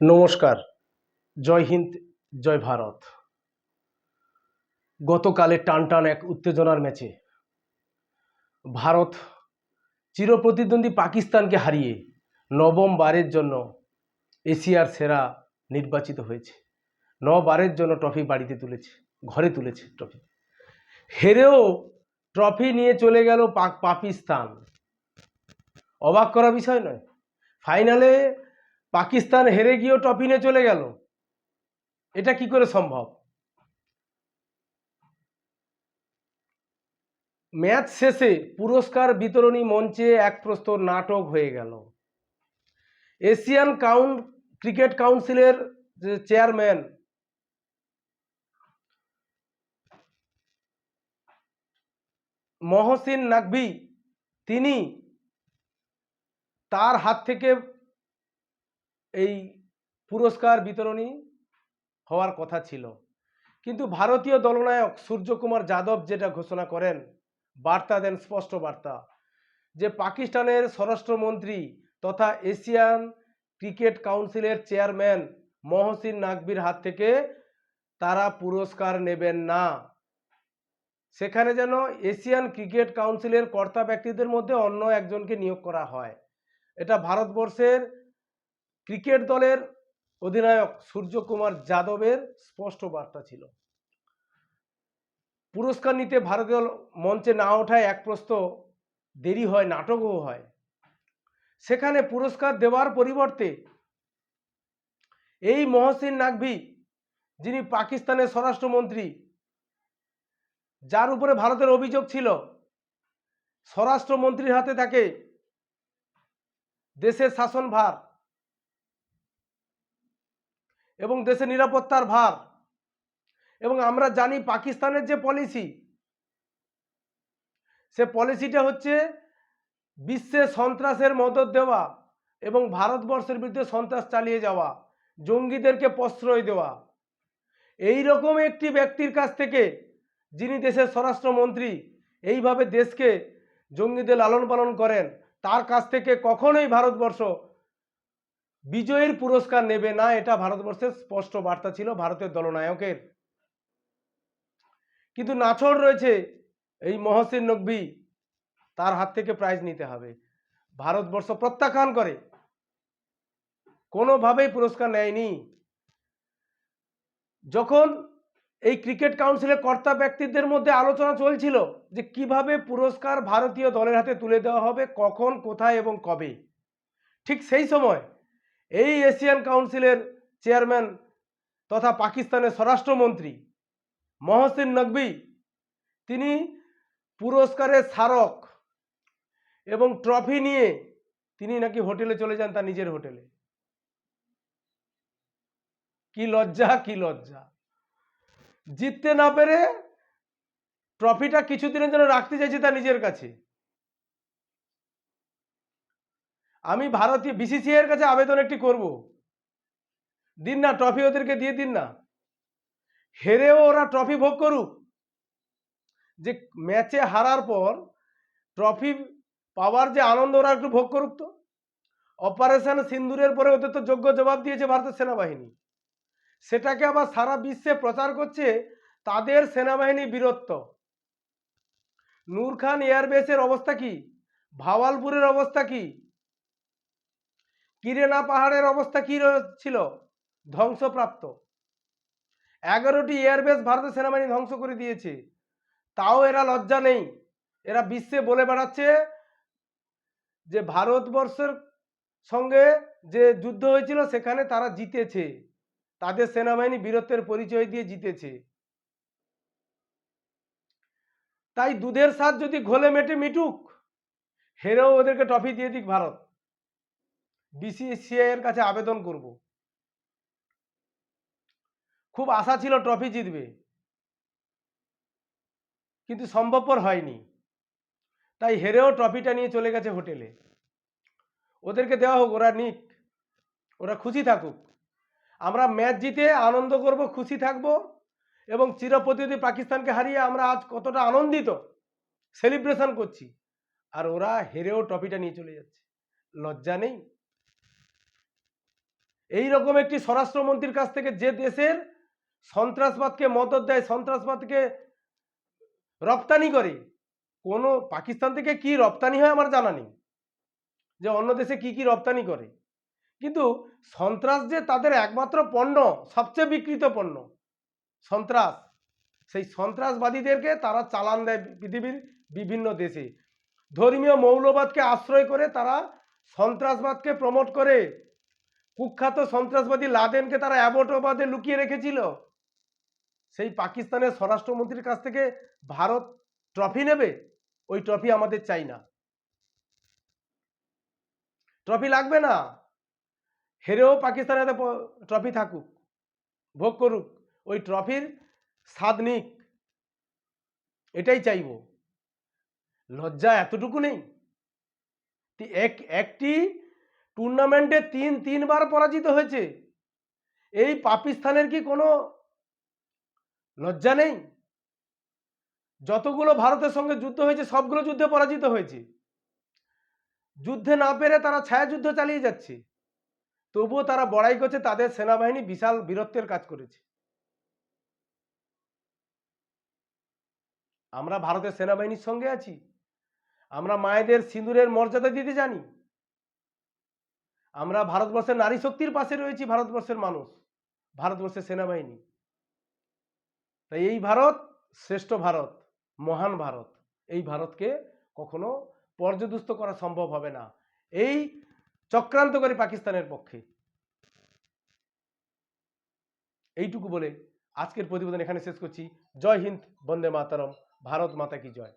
নমস্কার। জয় হিন্দ, জয় ভারত। গতকালে টান টান এক উত্তেজনার ম্যাচে ভারত চিরপ্রতিদ্বন্দ্বী পাকিস্তানকে হারিয়ে নবম বারের জন্য এশিয়ার সেরা নির্বাচিত হয়েছে। নবারের জন্য ট্রফি বাড়িতে তুলেছে, ঘরে তুলেছে ট্রফি। হেরেও ট্রফি নিয়ে চলে গেল পাক, পাকিস্তান। অবাক করা বিষয় নয়। ফাইনালে পাকিস্তান হেরে গিয়েও নিয়ে চলে গেল। এটা কি করে সম্ভব? ম্যাচ শেষে পুরস্কার বিতরণী মঞ্চে এক প্রস্তর নাটক হয়ে গেল। এশিয়ান কাউন্ট ক্রিকেট কাউন্সিলের যে চেয়ারম্যান মহসিন নাকভি, তিনি তার হাত থেকে এই পুরস্কার বিতরণী হওয়ার কথা ছিল। কিন্তু ভারতীয় দলনায়ক সূর্যকুমার যাদব যেটা ঘোষণা করেন, বার্তা দেন স্পষ্ট বার্তা, যে পাকিস্তানের স্বরাষ্ট্রমন্ত্রী তথা এশিয়ান ক্রিকেট কাউন্সিলের চেয়ারম্যান মহসিন নাকবির হাত থেকে তারা পুরস্কার নেবেন না। সেখানে যেন এশিয়ান ক্রিকেট কাউন্সিলের কর্তা ব্যক্তিদের মধ্যে অন্য একজনকে নিয়োগ করা হয়। এটা ভারতবর্ষের ক্রিকেট দলের অধিনায়ক সূর্যকুমার যাদবের স্পষ্ট বার্তা ছিল। পুরস্কার নিতে ভারতীয় মঞ্চে না ওঠায় এক প্রস্ত দেরি হয়, নাটকও হয়। সেখানে পুরস্কার দেওয়ার পরিবর্তে এই মহসিন নাকভি যিনি পাকিস্তানের স্বরাষ্ট্রমন্ত্রী, যার উপরে ভারতের অভিযোগ ছিল, স্বরাষ্ট্রমন্ত্রীর হাতে থাকে দেশের শাসন ভার এবং দেশের নিরাপত্তার ভার। এবং আমরা জানি পাকিস্তানের যে পলিসি, সে পলিসিটা হচ্ছে বিশ্বে সন্ত্রাসের মদত দেওয়া এবং ভারতবর্ষের বিরুদ্ধে সন্ত্রাস চালিয়ে যাওয়া, জঙ্গিদেরকে প্রশ্রয় দেওয়া। এই রকম একটি ব্যক্তির কাছ থেকে যিনি দেশের স্বরাষ্ট্রমন্ত্রী, এইভাবে দেশকে জঙ্গিদের লালন পালন করেন, তার কাছ থেকে কখনোই ভারতবর্ষ বিজয়ের পুরস্কার নেবে না, এটা ভারতবর্ষের স্পষ্ট বার্তা ছিল ভারতের দলনায়কের। কিন্তু নাছড় রয়েছে এই মহসিন নকবি তার হাত থেকে প্রাইজ নিতে হবে। ভারতবর্ষ প্রত্যাখ্যান করে। কোনোভাবেই পুরস্কার নেয়নি। যখন এই ক্রিকেট কাউন্সিলের কর্তা ব্যক্তিদের মধ্যে আলোচনা চলছিল যে কীভাবে পুরস্কার ভারতীয় দলের হাতে তুলে দেওয়া হবে, কখন, কোথায় এবং কবে, ঠিক সেই সময় এই এশিয়ান কাউন্সিলের চেয়ারম্যান তথা পাকিস্তানের স্বরাষ্ট্রমন্ত্রী মহসিন নকবি, তিনি পুরস্কারের স্মারক এবং ট্রফি নিয়ে তিনি নাকি হোটেলে চলে যান তার নিজের হোটেলে। কি লজ্জা কি লজ্জা। জিততে না পেরে ট্রফিটা কিছুদিনের জন্য রাখতে চাইছে তার নিজের কাছে। আমি ভারতীয় বিসিসিআই এর কাছে আবেদন একটি করব। দিন না ট্রফি ওদেরকে দিয়ে দিন না। হেরেও ওরা ট্রফি ভোগ করুক। যে ম্যাচে হারার পর ট্রফি পাওয়ার যে আনন্দ ওরা একটু ভোগ করুক তো। অপারেশন সিন্দুরের পরে ওদের তো যোগ্য জবাব দিয়েছে ভারতের সেনাবাহিনী। সেটাকে আবার সারা বিশ্বে প্রচার করছে তাদের সেনাবাহিনী বীরত্ব। নূর খান এয়ারবেসের অবস্থা কি? ভাওয়ালপুরের অবস্থা কি? কিরেনা পাহাড়ের অবস্থা কি ছিল? ধ্বংসপ্রাপ্ত। এগারোটি এয়ারবেস ভারতের সেনাবাহিনী ধ্বংস করে দিয়েছে। তাও এরা লজ্জা নেই। এরা বিশ্বে বলে বেড়াচ্ছে যে ভারতবর্ষের সঙ্গে যে যুদ্ধ হয়েছিল সেখানে তারা জিতেছে। তাদের সেনাবাহিনী বীরত্বের পরিচয় দিয়ে জিতেছে। তাই দুধের স্বাদ যদি ঘোলে মেটে মিটুক, হেরেও ওদেরকে ট্রফি দিয়ে দিক ভারত। বিসিসিআই এর কাছে আবেদন করব। খুব আশা ছিল ট্রফি জিতবে। কিন্তু সম্ভবপর হয়নি। তাই হেরেও ট্রফিটা নিয়ে চলে গেছে হোটেলে। ওদেরকে দেওয়া হোক, ওরা নিক, ওরা খুশি থাকুক। আমরা ম্যাচ জিতে আনন্দ করব, খুশি থাকব এবং চিরপ্রতিনিধি পাকিস্তানকে হারিয়ে আমরা আজ কতটা আনন্দিত সেলিব্রেশন করছি। আর ওরা হেরেও ট্রফিটা নিয়ে চলে যাচ্ছে। লজ্জা নেই? এই রকম একটি স্বরাষ্ট্রমন্ত্রীর কাছ থেকে যে দেশের সন্ত্রাসবাদকে মদত দেয়, সন্ত্রাসবাদকে রপ্তানি করে, কোনো পাকিস্তান থেকে কি রপ্তানি হয় আমার জানা নেই। যে অন্য দেশে কি কি রপ্তানি করে। কিন্তু সন্ত্রাস যে তাদের একমাত্র পণ্য, সবচেয়ে বিকৃত পণ্য, সন্ত্রাস, সেই সন্ত্রাসবাদীদেরকে তারা চালান দেয় পৃথিবীর বিভিন্ন দেশে। ধর্মীয় মৌলবাদকে আশ্রয় করে তারা সন্ত্রাসবাদকে প্রমোট করে। কুখ্যাত সন্ত্রাসবাদী লাদেনকে তারা অ্যাবোটোবাদে লুকিয়ে রেখেছিল। সেই পাকিস্তানের স্বরাষ্ট্রমন্ত্রীর কাছ থেকে ভারত ট্রফি নেবে? ওই ট্রফি আমাদের চাই না। ট্রফি লাগবে না। হেরেও পাকিস্তানে হাতে ট্রফি থাকুক, ভোগ করুক, ওই ট্রফির স্বাদ নিক। এটাই চাইব। লজ্জা এতটুকু নেই? এক, একটি টুর্নামেন্টে তিন, তিনবার পরাজিত হয়েছে। এই পাকিস্তানের কি কোনো লজ্জা নেই? যতগুলো ভারতের সঙ্গে যুদ্ধ হয়েছে, সবগুলো যুদ্ধে পরাজিত হয়েছে। যুদ্ধে না পেরে তারা ছায়াযুদ্ধ চালিয়ে যাচ্ছে। তবুও তারা বড়াই করছে, তাদের সেনাবাহিনী বিশাল বীরত্বের কাজ করেছে। আমরা ভারতের সেনাবাহিনীর সঙ্গে আছি। আমরা মায়েদের সিঁদুরের মর্যাদা দিতে জানি। আমরা ভারতবর্ষের নারী শক্তির পাশে রয়েছি, ভারতবর্ষের মানুষ, ভারতবর্ষের সেনাবাহিনী। তাই এই ভারত শ্রেষ্ঠ ভারত, মহান ভারত, এই ভারতকে কখনো পর্যদুস্ত করা সম্ভব হবে না। এই চক্রান্তকারী পাকিস্তানের পক্ষে। এইটুকু বলে আজকের প্রতিবেদন এখানে শেষ করছি। জয় হিন্দ, বন্দে মাতারম, ভারত মাতা কি জয়।